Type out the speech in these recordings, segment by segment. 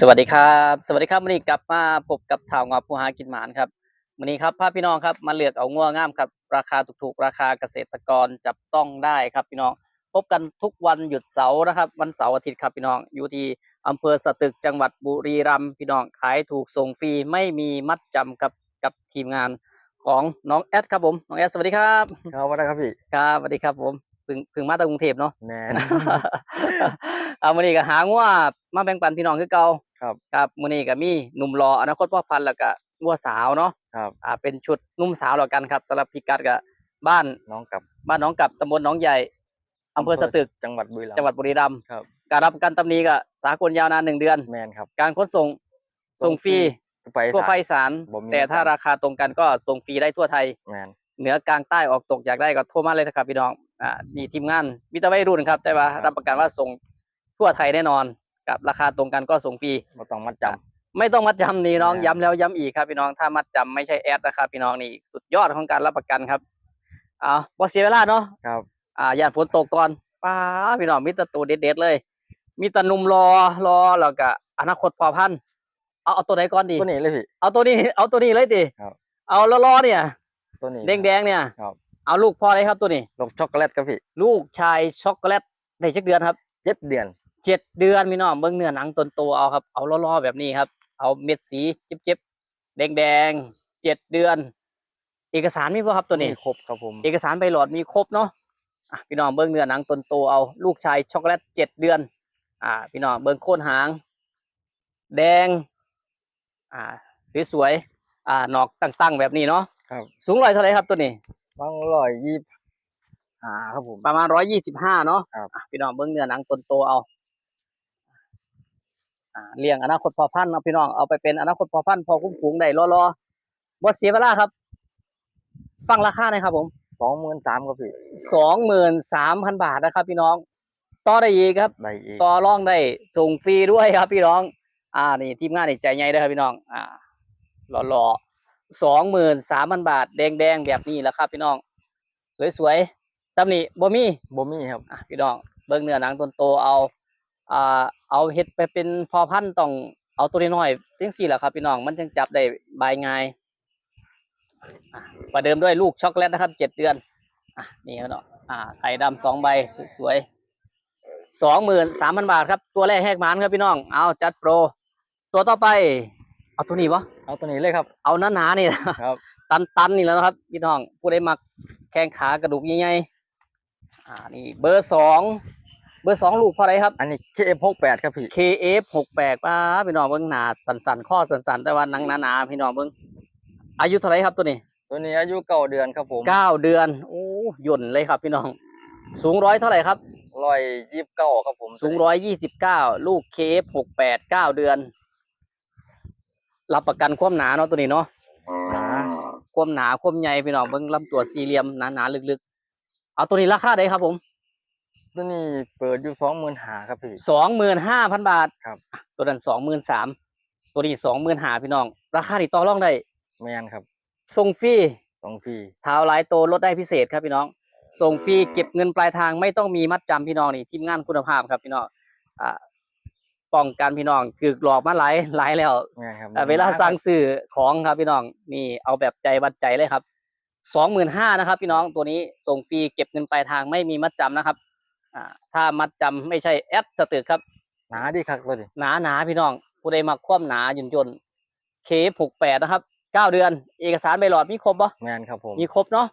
สวัสดีครับสวัสดีครับวันนี้กลับมาพบกับข่าวงอผู้หากินหมานครับวันนี้ครับพาพี่น้องครับมาเลือกเอางัวงามครับราคาถูกๆ ราคาเกษตรกรจับต้องได้ครับพี่น้อง พบกันทุกวันหยุดเสาร์นะครับ วันเสาร์อาทิตย์ครับพี่น้องอยู่ที่อำเภอสตึกจังหวัดบุรีรัมย์พี่น้องขายถูกส่งฟรีไม่มีมัดจำกับกับทีมงานของน้องแอดครับผมน้องแอดสวัสดีครับครับว่าได้ครับพี่ครับสวัสดีครับผมเพิ่งเพิ่งมาจากกรุงเทพเนาะแน่เอามื้อนี้ก็หางัวมาแบ่งปันพี่น้องคือเก่า ครับครับมื้อนี้ก็มีหนุ่มรออนาคตพ่อพันธุ์แล้วก็งัวสาวเนาะครับอ่าเป็นชุดหนุ่มสาวแล้วกันครับสำหรับพิกัดก็บ้านน้องกลับบ้านหน้องกับตำบลหนองใหญ่อำเภอสตึกจังหวัดบุรีรัมย์จังหวัดบุรีรัมย์ครับการรับประกันตำหนี้ก็สากลยาวนานหนึ่งเดือนแมนครับการขนส่งส่งฟรีไปทั่วภาคสายอีสานบ่มีแต่ถ้าประกันราคาตรงกันก็ส่งฟรีได้ทั่วไทยแมนเหนือกลางใต้ออกตกอยากได้ก็โทรมาเลยนะครับพี่น้องอ่ามีทีมงานมีแต่วัยรุ่นครับ แต่ว่าครับรับประกันว่าส่งทั่วไทยแน่นอน กับราคาตรงกันก็ส่งฟรีบ่ต้องมัดจไม่ต้องมัดจำนี่น้องครับย้ำแล้วย้ำอีกครับพี่น้องถ้ามัดจำไม่ใช่แอดนะครับพี่น้องนี่สุดยอดของการรับประกันครับอ่าบ่เสียเวลาเนาะำครับ อ่าย่านฝนตกก่อนป้าพี่น้องมีแต่ตัวเด็ดๆเลย มีแต่หนุ่มรอรอแล้วก็อนาคตพอพันธุ์เอาเอาตัวไหนก่อนดีตัวนี้เลยพี่ เอาตัวนี้ เอาตัวนี้เลยดิครับ เอารอๆเนี่ยตัวนี้ แดงๆเนี่ยครับ เอาลูกพอเลยครับตัวนี้ลกช็อกโกแลตครับพี่ลูกชายช็อกโกแลตในชักเดือนครับเจ็ดเดือน เจ็ดเดือนพี่น้องเบิ้งเนื้อหนังตนโตเอาครับ เอาล่อๆแบบนี้ครับ เอาเม็ดสีเจ็บๆแดงๆเจ็ดเดือน เอกสารมีป่ะครับตัวนี้มีครบครับผมเอกสารใบหลอดมีครบเนาะอะพี่น้องเบิ้งเนื้อหนังตนโตเอาลูกชายช็อกโกแลตเจ็ดเดือน อ่า พี่น้องเบิ้งโคนหาง แดง อ่าสวยๆอ่าหนอกตั้งๆแบบนี้เนาะครับสูงร้อยเท่าไหรครับตัวนี้บางร้อยยี่สิบห้าครับผมประมาณร้อยยี่สิบห้าเนาะครับอะพี่น้องเบิ้งเนื้อหนังตนโตเอาอ่า เลี้ยงอนาคตพอพันธุ์เอาพี่น้องเอาไปเป็นอนาคตพอพันธุ์พอคุ้มฝูงได้รอรอบ่เสียเวลาครับ ฟังราคาหน่อยครับ ผมสองหมื่นสามครับพี่สองหมื่นสามพันบาทนะครับ พี่น้องต่อได้อีกครับได้อีกต่อรองได้ส่งฟรีด้วยครับ พี่น้อง อ่านี่ทีมงานนี่ใจใหญ่เลยครับพี่น้อง อ่าหล่อๆสองหมื่นสามพันบาท แดงๆแบบนี้แหละครับ พี่น้องสวยๆตำหนิบ่มีบ่มีครับอะพี่น้องเบิ่งเนื้อหนังตนโตเอา อ่าเอาเฮ็ดไปเป็นพอพันธุ์ต้องเอาตัวน้อยๆจังซี่แหละครับพี่น้องมันจึงจับได้บายง่ายอะประเดิมด้วยลูกช็อกโกแลตนะครับเจ็ดเดือนอะนี่ครับเนาะอ่าไข่ดำสองใบสวยๆสองหมื่นสามพันบาทครับ ตัวแรกแหกหมานครับพี่น้อง เอาจัดโปร ตัวต่อไป เอาตัวนี้วะเอาตัวนี้เลยครับ เอาหนาๆนี่นะครับตันตันๆนี่แหล้วนะครับ พี่น้องผู้ใดมักแข้งขากระดูกใหญ่ๆอ่านี่เบอร์สองเบอร์สองลูกเพราะอะไรครับ อันนี้ KF หกแปดครับพี่ KF หกแปดป้าพี่น้องเบิ้งหนาสันสันๆข้อสันสันๆแต่ว่าหนังหนาๆพี่น้องเบิ้งอายุเท่าไหรครับตัวนี้ ตัวนี้อายุเก้าเดือนครับผมเก้าเดือนโอ้หย่นเลยครับพี่น้อง สูงร้อยเท่าไหร่ครับร้อยยี่สิบเก้าครับผมสูงร้อยยี่สิบเก้าลูก KF หกแปดเก้าเดือน รับประกันความหนาเนาะตัวนี้เนาะหนาความหนาความใหญ่พี่น้องเบิ้งลำตัวสี่เหลี่ยมหนาๆลึกๆเอาตัวนี้ราคาได้ครับผม ตัวนี้เปิดอยู่สองหมื่นห้าครับพี่ สองหมื่นห้าพันบาทครับอะตัวนั้นสองหมื่นสามตัวนี้สองหมื่นห้าพี่น้อง ราคานี่ต่อรองได้แมนครับส่งฟรีสองพี่เท้าหลายโตวลดได้พิเศษครับพี่น้องส่งฟรีเก็บเงินปลายทางไม่ต้องมีมัดจำพี่น้องนี่ทีมงานคุณภาพครับพี่น้องอ่าป้องกันพี่น้องคือหลอกมาหลายหลายแล้วแมนครับอ่าเวลาสั่งซื้อของครับพี่น้องนี่เอาแบบใจบัดใจเลยครับสองหมื่นห้านะครับ พี่น้องตัวนี้ส่งฟรีเก็บเงินปลายทางไม่มีมัดจำนะครับ อ่าถ้ามัดจำไม่ใช่แอดสตึกครับ หนาดีครับตัวนี้หนาหนาๆพี่น้อง ผู้ใดมักความหนาหยุ่นยนเคหกแปดนะครับเก้าเดือน เอกสารใบหลอดมีครบปะ แมนครับผม มีครบเนาะ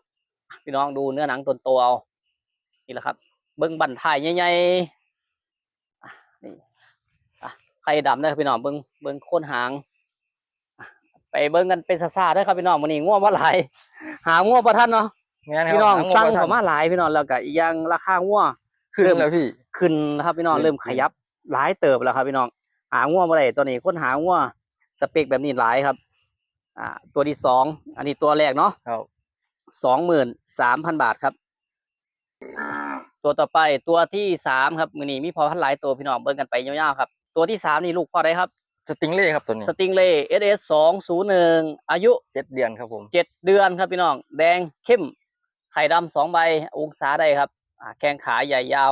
พี่น้องดูเนื้อหนังตนโตเอานี่แหละครับ เบิ้งบันทายใหญ่ๆอะนี่อะไข่ดำนะครับพี่น้องเบิ้งเบิ้งโคนหางอะไปเบิ้งกันเป็นซาซาๆเด้อครับพี่น้องวันนี้ง่วงว่าหลาย หาง่วงประทันเนาะแม่นครับพี่น้องหสั่งบ่ทัเขามาหลายพี่น้องแล้วก็อีกอย่างราคาง่วง ขึ้นเริ่มแล้วพี่ขึ้นนะครับพี่น้องขึ้นเริ่มขยับหลายเติบแล้วครับพี่น้องหาง่วงมาได้ตัวนี้ค้นหาง่วงสเปคแบบนี้หลายครับ อ่า ตัวที่สองอันนี้ตัวแรกเนาะครับสองหมื่นสามพันบาทครับ ตัวต่อไปตัวที่สามครับมือนี้มีพอพันหลายตัวพี่น้องเบิ่งกันไปยาวๆครับ ตัวที่สามนี่ลูกพ่อได้ครับสติงเล่ครับตัวนี้สติงเล่เอสเอสสองศูนย์หนึ่งอายุเจ็ดเดือนครับผมเจ็ดเดือนครับพี่น้อง แดงเข้มไข่ดำสองใบองศาได้ครับอ่า แข้งขาใหญ่ยาว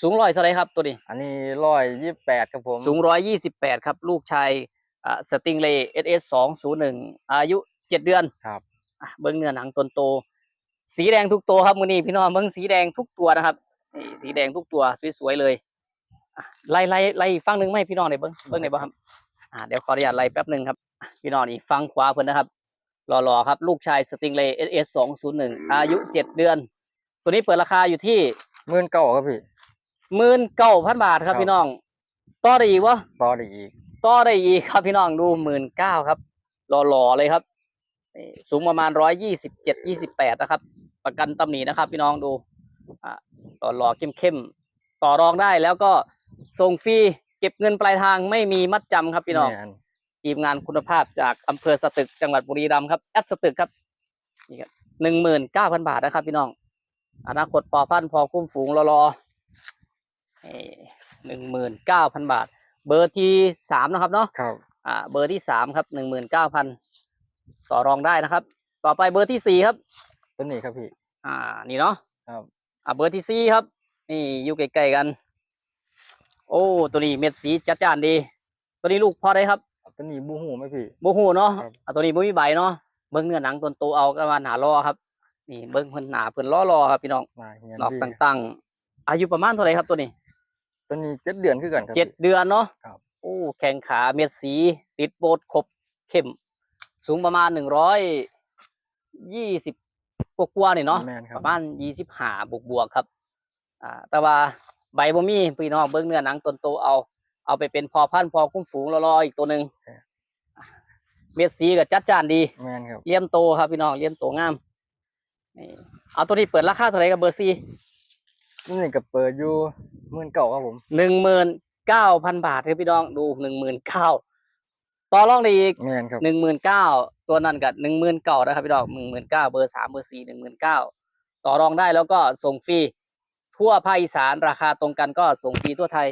สูงร้อยเท่าไหรครับตัวนี้ อันนี้ร้อยยี่แปดครับผม สูงร้อยยี่สิบแปดครับ ลูกชายอ่าสติงเลเอสเอสสองศูนย์หนึ่งอายุเจ็ดเดือนครับอะเบิ้งเนื้อหนังตนโต สีแดงทุกตัวครับมือนี้พี่น้องเบิ้งสีแดงทุกตัวนะครับนี่สีแดงทุกตัวสวยๆเลยอะไล่ไล่ไล่อีกฟังหนึ่งไหมพี่น้องในอยเบิ้งเบิ้งในอยบ้างครับอ่าเดี๋ยวขออนุญาตไล่แป๊บหนึ่งครับอะพี่น้องนี่ฟังขวาเพิ่นนะครับหล่อๆครับ ลูกชายสติงเลเอสเอสสองศูนย์หนึ่งอายุเจ็ดเดือน ตัวนี้เปิดราคาอยู่ที่หมื่นเก้าครับพี่หมื่นเก้าพันบาทครับครับพี่น้องต่อได้อีกวะต่อได้อีกต่อได้อีกครับพี่น้องดูหมื่นเก้าครับหล่อๆเลยครับนี่สูงประมาณร้อยยี่สิบเจ็ดยี่สิบแปดนะครับ ประกันตำหนินะครับ พี่น้องดูอ่าหล่อๆเข้มๆต่อรองได้แล้วก็ส่งฟรีเก็บเงินปลายทางไม่มีมัดจำครับพี่น้องแม่นทีมงานคุณภาพจากอำเภอสตึกจังหวัดบุรีรัมย์ครับแอดสตึกครับนี่ครับหนึ่งหมื่นเก้าพันบาทนะครับพี่น้อง อนาคตพอพันพอคุ้มฝูงรอหนึ่งหมื่นเก้าพันบาท เบอร์ที่สามนะครับเนาะครับอ่าเบอร์ที่สามครับหนึ่งหมื่นเก้าพันต่อรองได้นะครับ ต่อไปเบอร์ที่สี่ครับตัวนี้ครับพี่ อ่านี่เนาะครับอ่าเบอร์ที่สี่ครับ นี่อยู่ใกล้ๆกัน โอ้ตัวนี้เม็ดสีจัดจ้านดี ตัวนี้ลูกพอได้ครับตัวนี้บูหูไหมพี่โมโหเนาะครับอะตัวนี้บ่มีใบเนาะเบิ้งเนื้อหนังตนโตเอาก็มาหนาล่อครับ นี่เบิ้งเพิ่นหนาเพิ่นล้อรอครับพี่น้องมาเฮียนดอกพี่ต่างๆ อายุประมาณเท่าไหร่ครับตัวนี้ ตัวนี้เจ็ดเดือนคือกันครับเจ็ดพี่เดือนเนาะครับโอ้แข้งขาเม็ดสี ติดโบดครบเข้ม สูงประมาณหนึ่งร้อยยี่สิบกว่าๆนี่เนาะแม่นคปรับระมาณยี่สิบห้าบวกบวกๆครับ อ่า แต่ว่าใบบ่มีพี่น้องเบิ้งเนื้อหนังตนโตเอา เอาไปเป็นพอพันธุ์พอคุ้มฝูงรอๆอีกตัวหนึ่งอะเม็ดสีก็จัดจ้านดีแม่นครับเลี่ยมโตครับพี่น้องเลี่ยมโตงาม นี่เอาตัวนี้เปิดราคาเท่าไหร่กับเบอร์ซีตัวนี้ก็เปิดอยู่หมื่นเก้าครับผมหนึ่งหมื่นเก้าพันบาทครับพี่น้องดูหนึ่งหมื่นเก้าต่อรองได้อีกแม่นครับหนึ่งหมื่นเก้าตัวนั้นกับหนึ่งหมื่นเก้านะครับพี่น้องหนึ่งหมื่นเก้าเบอร์สามเบอร์สี่หนึ่งหมื่นเก้าต่อรองได้แล้วก็ส่งฟรีทั่วภาคอีสานราคาตรงกันก็ส่งฟรีทั่วไทย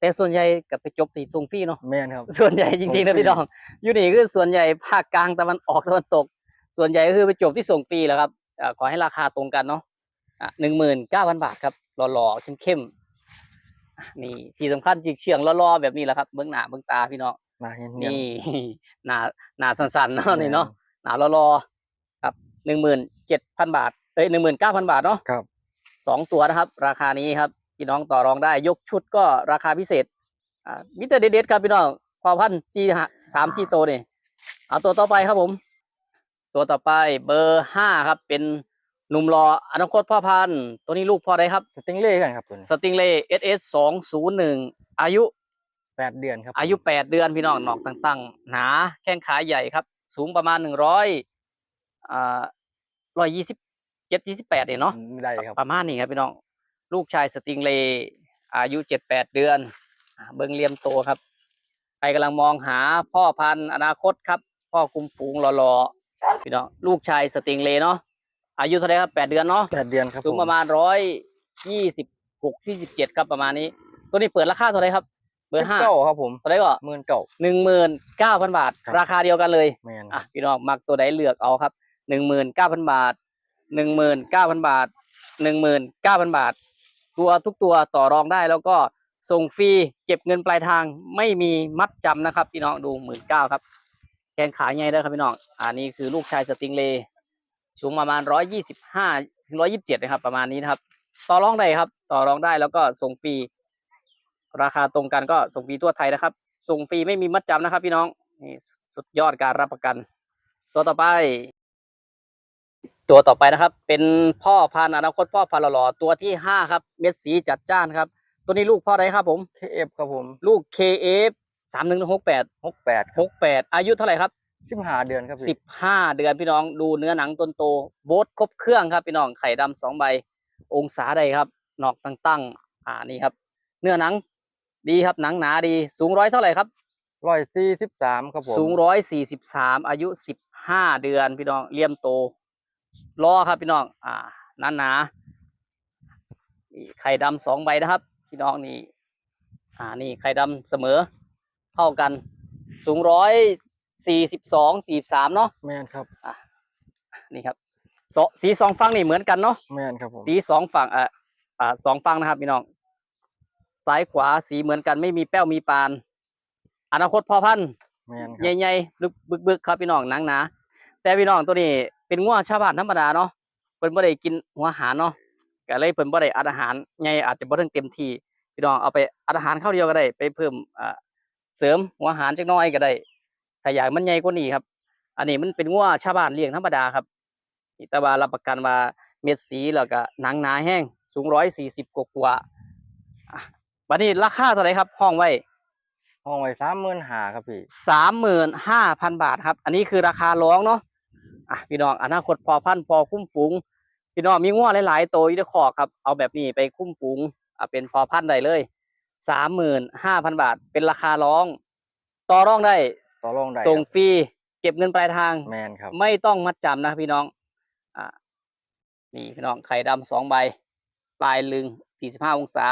แต่ส่วนใหญ่กับไปจบที่ส่งฟรีเนาะแม่นครับส่วนใหญ่จริงๆส่นะงฟรีพี่น้องอยู่นี่คือส่วนใหญ่ภาคกลางตะวันออกตะวันตก ส่วนใหญ่ก็คือไปจบที่ส่งฟรีแหล้วครับอ่า ขอให้ราคาตรงกันเนาะอะหนึ่งหมื่นเก้าพันบาทครับหล่อๆเข้มๆอะนี่ที่สำคัญจิกเฉียงล่อๆแบบนี้แหละครับเบื้องหน้าเบื้องตาพี่น้องมาเฮียนนี่หน้าหน้าสันๆเนาะนี่เนาะหน้ารอๆครับหนึ่งหมื่นเจ็ดพันบาทเอ้ยหนึ่งหมื่นเก้าพันบาทเนาะครับสองตัวนะครับ ราคานี้ครับพี่น้องต่อรองได้ยกชุดก็ราคาพิเศษอ่ามิเตอร์เด็ดๆครับพี่น้องพอพันสี่ห้าสามสี่ตัวนี่เอาตัวต่อไปครับผม ตัวต่อไปเบอร์ห้าครับ เป็นหนุ่มรออนาคตพ่อพันธุ์ตัวนี้ลูกพ่อได้ครับสติงเล่กันครับตัวนี้สติงเล่เอสเอสสองศูนย์หนึ่งอายุแปดเดือนครับอายุแปดเดือนพี่น้องหนอกต่างๆ หนาแข้งขาใหญ่ครับ สูงประมาณหนึ่งร้อยอ่าร้อยยี่สิบเจ็ดยี่สิบแปดเนี่ยเนาะได้ครับประมาณนี้ครับพี่น้องลูกชายสติงเลย์อายุเจ็ดแปดเดือนอ่าเบิ้งเลียมโตครับ ใครกำลังมองหาพ่อพันธุ์อนาคตครับ พ่อคุมฝูงรอๆ พี่น้องลูกชายสติงเลย์เนาะอายุเท่าไหรครับแปดเดือนเนาะแปดเดือนครับสูงผประมาณร้อยยี่สิบหกยี่สิบเจ็ดครับประมาณนี้ ตัวนี้เปิดราคาเท่าไหรครับเบอร์ห้าเก้าครับผมเท่าไหรก็หมื่นเก้าหนึ่งหมื่นเก้าพันบาทครับราคาเดียวกันเลยแม่นอะพี่น้องมักตัวใดเลือกเอาครับหนึ่งหมื่นเก้าพันบาทหนึ่งหมื่นเก้าพันบาทหนึ่งหมื่นเก้าพันบาท ตัวทุกตัวต่อรองได้แล้วก็ส่งฟรีเก็บเงินปลายทางไม่มีมัดจำนะครับ พี่น้องดูหมื่นเก้าครับ แขนขาใหญ่ด้วยครับพี่น้อง อันนี้คือลูกชายสติงเลย์สูงประมาณร้อยยี่สิบห้าถึงร้อยยี่สิบเจ็ดนะครับ ประมาณนี้นะครับ ต่อรองได้ครับ ต่อรองได้แล้วก็ส่งฟรี ราคาตรงกันก็ส่งฟรีทั่วไทยนะครับ ส่งฟรีไม่มีมัดจำนะครับ พี่น้อง นี่สุดยอดการรับประกัน ตัวต่อไป ตัวต่อไปนะครับ เป็นพ่อพันธุ์อนาคตพ่อพันธุ์หล่อๆตัวที่ห้าครับ เม็ดสีจัดจ้านครับ ตัวนี้ลูกพ่อใดครับผมเคเอฟครับผม ลูก KF สามหนึ่งหกแปดหกแปดหกแปดอายุเท่าไหร่ครับสิบห้าเดือนครับสิพี่บห้าเดือนพี่น้องดูเนื้อหนังต้นโตโบทครบเครื่องครับพี่น้องไข่ดำสองใบ องศาใดครับนอกตั้งๆอ่านี่ครับ เนื้อหนังดีครับหนังหนาดีสูงร้อยเท่าไหร่ครับร้อยสี่สิบสามครับผมสูงร้อยสี่สิบสามอายุสิบห้าเดือนพี่น้องเลี่ยมโตรอครับพี่น้องอ่าหนาหนานี่ไข่ดำสองใบนะครับ พี่น้องนี่อ่านี่ไข่ดำเสมอ เท่ากัน สูงร้อยสี่สิบสองสี่สามเนาะแม่นครับนี่ครับสองสีสองฝั่งนี่เหมือนกันเนาะแม่นครับผมสีสองฝั่งอ่าอ่าสองฝั่งนะครับพี่น้องซ้ายขวาสีเหมือนกันไม่มีแป้วมีปาน อนาคตพอพันธุ์แมนครับใหญ่ๆลึกบึกๆครับพี่น้องหนังหนาแต่พี่น้องตัวนี้เป็นงัวชาวบ้านธรรมดาเนาะเพิ่นบ่ได้กินหัวอาหารเนาะก็เลยเพิ่นบ่ได้อัดอาหารใหญ่อาจจะบ่ถึงเต็มที่พี่น้องเอาไปอัดอาหารเข้าวเดียวก็ได้ ไปเพิ่มอ่า เสริมหัวอาหารจักหน้อยก็ได้ถ้าอยากมันใหญ่กว่านี้ครับ อันนี้มันเป็นงัวชาวบ้านเลี้ยงธรรมดาครับแต่ว่ารับประกันว่าเม็ดสีแล้วก็หนังหนาแห้งสูง140กว่าๆอะบัดนี้ราคาเท่าไหร่ครับ ห้องไว้ห้องไว้สามหมื่นหาครับพี่สามหมื่นห้าพันบาทครับ อันนี้คือราคาร้องเนาะอะพี่น้องอนาคตพอพันธุ์พอคุ้มฝูง พี่น้องมีง้อหลายๆตัวอยู่ในคอกครับ เอาแบบนี้ไปคุ้มฝูงอะเป็นพอพันธุ์ได้เลย สามหมื่นห้าพันบาท เป็นราคาร้อง ต่อรองได้ต่อรองได้ส่งครับฟรีเก็บเงินปลายทางแมนครับ ไม่ต้องมัดจำนะพี่น้องอ่านี่พี่น้องไข่ดำสองใบ ปลายลึงสี่สิบห้าองศา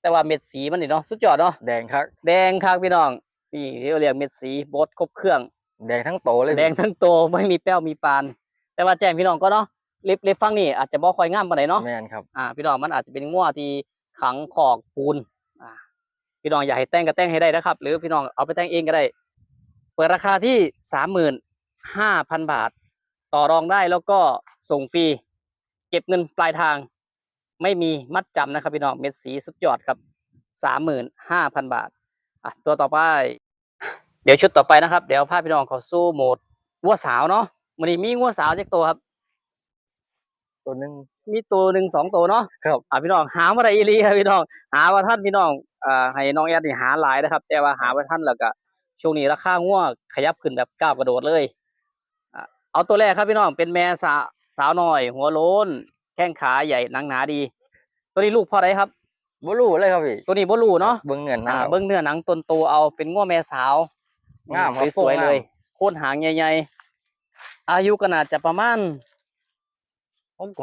แต่ว่าเม็ดสีมันนี่เนาะสุดยอดเนาะแดงครับ แดงครับพี่น้องนี่ที่เราเรียกเม็ดสีโบดครบเครื่อง แดงทั้งโตเลยแดงทั้งโตวไม่มีแป้วมีปาน แต่ว่าแจ้งพี่น้องก็เนาะเล็บเล็บฟังนี่อาจจะบ่ค่อยงามปานใดเนาะแมนครับอ่าพี่น้องมันอาจจะเป็นง่วที่ ขังขอกปูนพี่น้องอยากให้แต่งก็แต่งให้ได้นะครับ หรือพี่น้องเอาไปแต่งเองก็ได้ เปิดราคาที่สามหมื่นห้าพันบาท ต่อรองได้แล้วก็ส่งฟรีเก็บเงินปลายทาง ไม่มีมัดจำนะครับ พี่น้องเม็ดสีสุดยอดครับสามหมื่นห้าพันบาทอะตัวต่อไป เดี๋ยวชุดต่อไปนะครับ เดี๋ยวพาพี่น้องเขาสู้โหมดงัวสาวเนาะมันนี้มีงัวสาวเจักตัวครับ ตัวหนึ่ง มีตัวหนึ่งสองตัวเนาะครับอ่าพี่น้องหามาได้อีหลีครับพี่น้อง หาว่าท่านพี่น้องอ่าให้น้องแอดนี่หาหลายนะครับ แต่ว่าหาว่าท่านแล้วก็ช่วงนี้ราคางัวขยับขึ้นแบบก้าวกระโดดเลยอ่าเอาตัวแรกครับพี่น้องเป็นแม่สาวสาวน้อย หัวโล้นแข้งขาใหญ่หนังหนาดี ตัวนี้ลูกพ่อใดครับบลูเลยครับพี่ตัวนี้บ่รู้เนาะเบิ้งเงินนะอ่าครับเบิ้งเนื้อหนังตนโตเอาเป็นงัวแม่สาวงามครับสวยทรงๆงามเลยโค่นหางใหญ่ๆอายุก็น่าจะประมาณ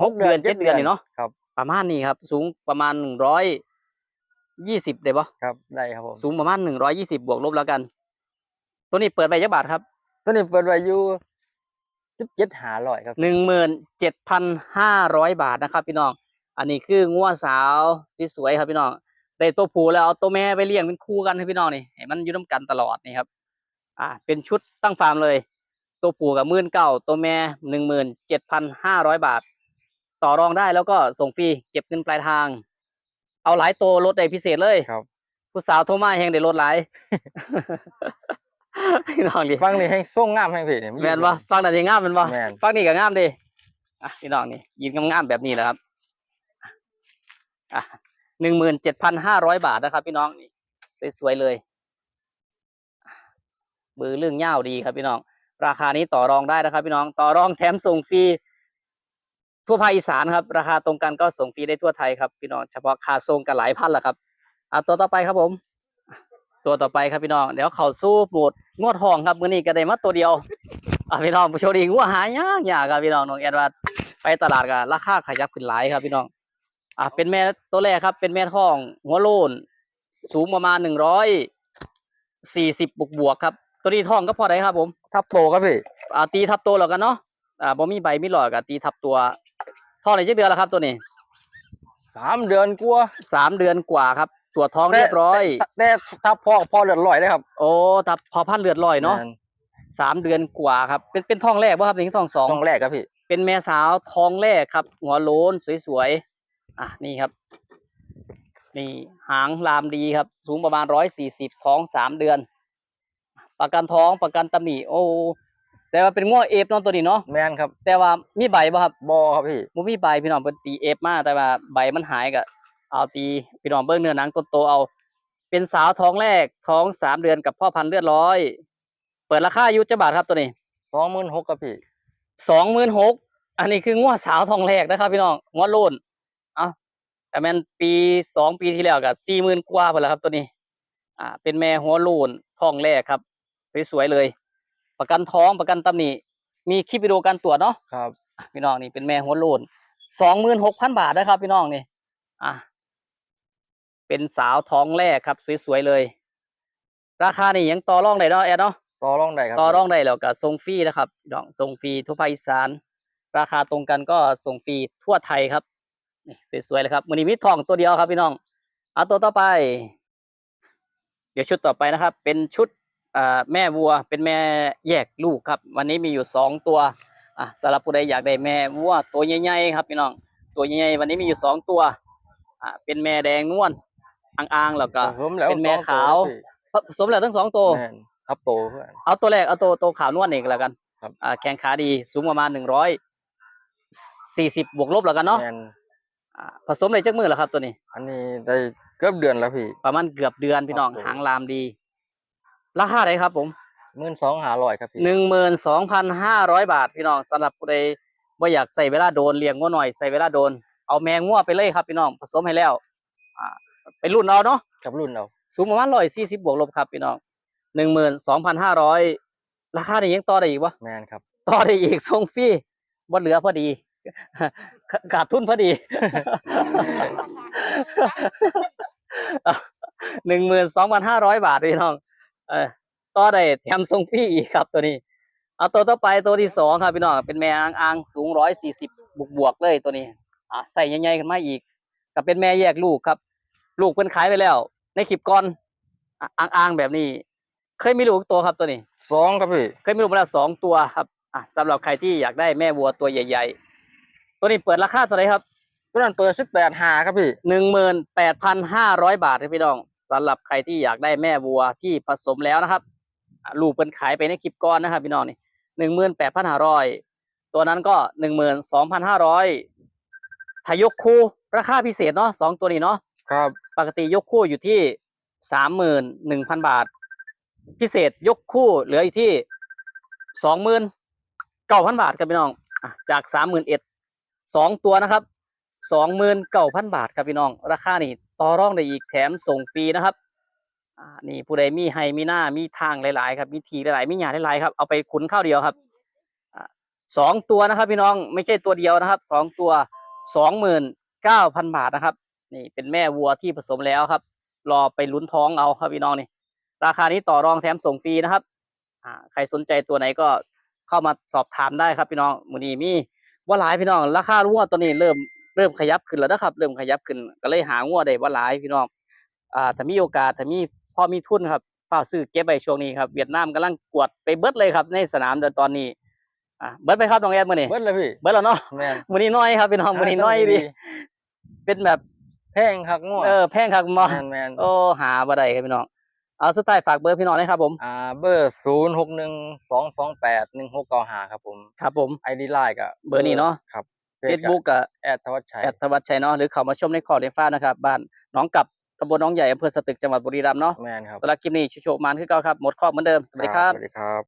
หกเดือนเจ็ดเดือนนี่เนาะครับประมาณนี้ครับ สูงประมาณหนึ่งร้อยยี่สิบได้ปะครับได้ครับผมสูงประมาณหนึ่งร้อยยี่สิบบวกลบแล้วกัน ตัวนี้เปิดไปยักบาทครับ ตัวนี้เปิดไว้อยู่สิบเจ็ดหาร้อยครับหนึ่งหมื่นเจ็ดพันห้าร้อยบาทนะครับ พี่น้อง อันนี้คืองัวสาวที่สวยครับพี่น้องได้ตัวผู้แล้วเอาตัวแม่ไปเลี้ยงเป็นคู่กันให้พี่น้องนี่ให้มันอยู่น้ำกันตลอดนี่ครับ อ่า เป็นชุดตั้งฟาร์มเลย ตัวผู้กับหมื่นเก้าตัวแม่หนึ่งหมื่นเจ็ดพันห้าร้อยบาท ต่อรองได้แล้วก็ส่งฟรีเก็บเงินปลายทาง เอาหลายตัวลดได้พิเศษเลยครับ ผู้สาวโทรมาแหงได้ลดหลายพี่น้องดิฟังนี่ให้ส่งงามให้พี่เนี่ยแม่นบ่ฟังนั่นสิงามแม่นบ่แม่นฟังนี่ก็งามเดิอะพี่น้องนี่ยินงามๆแบบนี้แหละครับอะหนึ่งหมื่นเจ็ดพันห้าร้อยบาทนะครับ พี่น้องนี่สวยๆเลยบือเรื่องเง่าวดีครับพี่น้อง ราคานี้ต่อรองได้นะครับ พี่น้องต่อรองแถมส่งฟรี ทั่วภาคอีสานครับ ราคาตรงกันก็ส่งฟรีได้ทั่วไทยครับพี่น้องเฉพาะค่าส่งกันหลายพันละครับอะตัวต่อไปครับผม ตัวต่อไปครับพี่น้องเดี๋ยวเข้าสู้โหมดงวดทองครับมื้อนี้ก็ได้มาตัวเดียวอะพี่น้องผู้โชคดีงัวหายากยากครับพี่น้องน้องแอดว่าไปตลาดก็ราคาขยับขึ้นหลายครับพี่น้องอะเป็นแม่ตัวแรกครับ เป็นแม่ท้องหัวโลนสูงประมาณหนึ่งร้อยสี่สิบบวกบวกๆครับ ตัวนี้ท้องก็พอได้ครับผม ทับโตครับพี่อ่าตีทับตัวแล้วกันเนาะอ่าบ่มีใบมีหลอดกับตีทับตัว ท้องในจักเดือนแล้วครับตัวนี้สามเดือนกลัวาสามเดือนกว่าครับ ตรวจท้องเรียบร้อย แต่ทับพ่อพ่อเลือดลอยได้ครับโอ้ทับพอพันธุ์เลือดลอยเนาะแม่สามเดือนกว่าครับ เป็นเป็นท้องแรกป่ะครับนี่ท้องสอง ต้องแรกครับพี่ เป็นแม่สาวท้องแรกครับ หัวโล้นสวยๆ อะนี่ครับ นี่หางลามดีครับ สูงประมาณร้อยสี่สิบท้องสามเดือน ประกันท้องประกันตำหนิโอ้ แต่ว่าเป็นง้อเอฟเนาะตัวนี้เนาะแมนครับ แต่ว่ามีใบป่ะครับบอครับพี่บ่มีใบพี่น้องเป็นตีเอฟมาแต่ว่าใบมันหายก็เอาตีพี่น้องเบิ้งเนื้อหนังต้นโตเอา เป็นสาวท้องแรกท้องสามเดือนกับพ่อพันธุ์เลือดร้อย เปิดราคาอยู่จะบาทครับตัวนี้สองหมื่นหกครับพี่สองหมื่นหกอันนี้คืองัวสาวทองแรกนะครับ พี่น้องงัวโลนเอาแต่แม่นปีสองปีที่แล้วกับสี่หมื่นกว่าไปแล้วครับตัวนี้ อ่า เป็นแม่หัวโลนทองแรกครับ สวยๆเลย ประกันท้องประกันตำหนิมีคลิปวิดีโอการตรวจเนาะครับอะพี่น้องนี่เป็นแม่หัวโลนสองหมื่นหกพันบาทนะครับ พี่น้องนี่ อะ เป็นสาวท้องแรกครับ สวยๆเลย ราคานี่ยังต่อรองได้เนาะแอดเนาะต่อรองได้ครับต่อพี่รองได้แล้วก็ส่งฟรีนะครับพี่น้องส่งฟรีทั่วภาคอีสาน ราคาตรงกันก็ส่งฟรีทั่วไทยครับนี่สวยๆเลยครับมือนี้มีทองตัวเดียวครับพี่น้องเอาตัวต่อไป เดี๋ยวชุดต่อไปนะครับ เป็นชุดอ่า แม่วัวเป็นแม่แยกลูกครับ วันนี้มีอยู่สองตัวอะสำหรับผู้ใดอยากได้แม่วัวตัวใหญ่ๆครับพี่น้องตัวใหญ่ๆวันนี้มีอยู่สองตัวอ่าเป็นแม่แดงนวลอ่างๆแล้วก็ผสมแล้วเป็นแม่สองขาวตัวผสมแล้วทั้งสองตัวพี่แม่นทับโตเพื่อนเอาตัวแรกเอาตัวตัวขาวนวลเองแล้วกันครับอ่าแข้งขาดีสูงประมาณหนึ่งร้อยสี่สิบบวกลบแล้วกันเนาะแม่นอ่าผสมเลยจักมือแล้วครับตัวนี้ อันนี้ได้เกือบเดือนแล้วพี่ ประมาณเกือบเดือนพี่น้องครับผมหางลามดี ราคาไหนครับผมมื่นสองหาร้อยครับพี่หนึ่งหมื่นสองพันห้าร้อยบาทพี่น้องสำหรับผู้ใดว่าอยากใส่เวลาโดนเลี้ยงงัวหน่อยใส่เวลาโดน เอาแมงงัวไปเลยครับพี่น้องผสมให้แล้วอ่าไปรุ่นเอาเนาะกับรุ่นเราสูงประมาณร้อยสี่สิบบวกลบครับพี่น้องหนึ่งหมื่นสองพันห้าร้อยราคานี้ยังต่อได้อีกวะแมนครับต่อได้อีกส่งฟรีบ่เหลือพอดีขาดทุนพอดีหนึ่งหมื่นสองพันห้าร้อยบาทพี่น้อง เออต่อได้แถมส่งฟรีอีกครับตัวนี้ เอาตัวต่อไปตัวที่สองครับพี่น้องเป็นแม่อ่างอ่างสูงร้อยสี่สิบบวกบวกๆเลยตัวนี้ อะใส่ใหญ่ๆขึ้นมาอีกก็เป็นแม่แยกลูกครับ ลูกเพิ่นขายไปแล้ว ในคลิปก่อนอะอ่างอ่างๆแบบนี้ เคยมีลูกตัวครับตัวนี้สองครับพี่เคยมีลูกมาแล้วสองตัวครับอะสำหรับใครที่อยากได้แม่วัวตัวใหญ่ ๆ ตัวนี้เปิดราคาเท่าไหร่ครับตัวนั้นเปิดสิบแปดหาครับพี่หนึ่งหมื่นแปดพันห้าร้อยบาทครับพี่น้อง สำหรับใครที่อยากได้แม่วัวที่ผสมแล้วนะครับอะลูกเป็นขายไปในคลิปก่อนนะครับพี่น้องนี่หนึ่งหมื่นแปดพันห้าร้อยตัวนั้นก็หนึ่งหมื่นสองพันห้าร้อยถ้ายกคู่ราคาพิเศษเนาะสองตัวนี้เนาะครับ ปกติยกคู่อยู่ที่สามหมื่นหนึ่งพันบาท พิเศษยกคู่เหลืออยู่ที่สองหมื่นเก้าพันบาทครับพี่น้องอะจากสามหมื่นเอ็ดสองตัวนะครับสองหมื่นเก้าพันบาทครับพี่น้อง ราคานี่ ต่อรองได้อีกแถมส่งฟรีนะครับนี่ผู้ใดมีให้มีหน้ามีทางหลาย ๆ ครับ มีทีหลาย ๆ มีหยาหลาย ๆ ครับเอาไปขุนข้าวเดียวครับสองตัวนะครับ พี่น้องไม่ใช่ตัวเดียวนะครับสองตัวสองหมื่นเก้าพันบาทนะครับ นี่เป็นแม่วัวที่ผสมแล้วครับ รอไปลุ้นท้องเอาครับพี่น้องนี่ ราคานี้ต่อรองแถมส่งฟรีนะครับใครสนใจตัวไหนก็เข้ามาสอบถามได้ครับพี่น้องมือนี้มีว่าหลายพี่น้อง ราคาวัวตัวนี้เริ่ม เริ่มขยับขึ้นแล้วนะครับ เริ่มขยับขึ้น ก็เลยหาวัวได้ว่าหลายพี่น้องอ่าถ้ามีโอกาสถ้ามีพอมีทุนครับฝ้ากซื้อเก็บไว้ช่วงนี้ครับเวียดนามกำลังกวดไปเบิดเลยครับในสนามเดินตอนนี้อ่าเบิดไปครับน้องแอดมือนี้เบิดเลยพี่เบิดแล้วเนาะแมนมือนี้น้อยครับพี่น้องมือนี้น้อยดิเป็นแบบแพงคักง่วงเออแพงครับหมอแมนแมนโอ้หาบ่ได้ครับพี่น้องเอาสุดท้ายฝากเบอร์พี่น้องนะครับผมอ่าเบอร์ศูนย์หกหนึ่งสองสองแปดหนึ่งหกเก้าหาครับผมครับผมไอดีไลน์กับเบอร์นี้เนาะครับ Facebook กับแอดทวัชชัยแอดธวัชชัยเนาะหรือเข้ามาชมในคอร์ดในฟ้านะครับบ้านหน้องกับตำบลหน้องใหญ่อำเภอสตึกจังหวัดบุรีรัมย์เนาะแมนครับสำหรับคลิปนี้โชคๆมานคือเก่าครับหมดข้อเหมือนเดิมสวัสดีครับสวัสดีครับ